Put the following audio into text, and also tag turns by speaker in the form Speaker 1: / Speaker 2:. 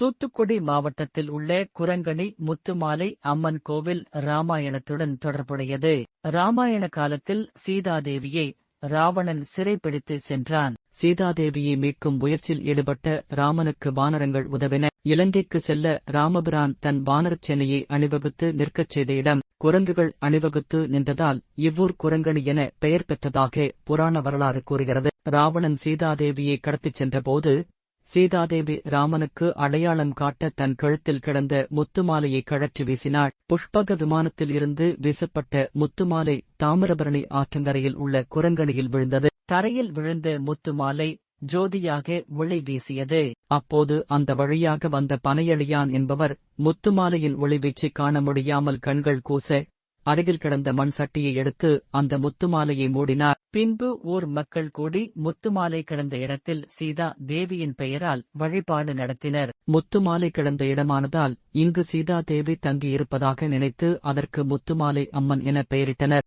Speaker 1: தூத்துக்குடி மாவட்டத்தில் உள்ள குரங்கணி முத்துமாலை அம்மன் கோவில் ராமாயணத்துடன் தொடர்புடையது. ராமாயண காலத்தில் சீதாதேவியை ராவணன் சிறைப்பிடித்து சென்றான். சீதாதேவியை மீட்கும் முயற்சியில் ஈடுபட்ட ராமனுக்கு வானரங்கள் உதவின. இலங்கைக்கு செல்ல ராமபிரான் தன் வானரச் சேனையை அணிவகுத்து நிற்கச் செய்த இடம் குரங்குகள் அணிவகுத்து நின்றதால் இவ்வூர் குரங்கணி என பெயர் பெற்றதாக புராண வரலாறு கூறுகிறது. ராவணன் சீதாதேவியை கடத்திச் சென்றபோது சீதாதேவி ராமனுக்கு அடையாளம் காட்ட தன் கழுத்தில் கிடந்த முத்துமாலையை கழற்றி வீசினாள். புஷ்பக விமானத்தில் இருந்து வீசப்பட்ட முத்துமாலை தாமிரபரணி ஆற்றங்கரையில் உள்ள குரங்கணியில் விழுந்தது. தரையில் விழுந்த முத்துமாலை ஜோதியாக ஒளி வீசியது. அப்போது அந்த வழியாக வந்த பனையழியான் என்பவர் முத்துமாலையின் ஒளிவீச்சை காண முடியாமல் கண்கள் கூச அருகில் கிடந்த மண் சட்டியை எடுத்து அந்த முத்துமாலையை மூடினார். பின்பு ஊர் மக்கள் கூடி முத்துமாலை கிடந்த இடத்தில் சீதா தேவியின் பெயரால் வழிபாடு நடத்தினர். முத்துமாலை கிடந்த இடமானதால் இங்கு சீதா தேவி தங்கியிருப்பதாக நினைத்து அதற்கு முத்துமாலை அம்மன் என பெயரிட்டனர்.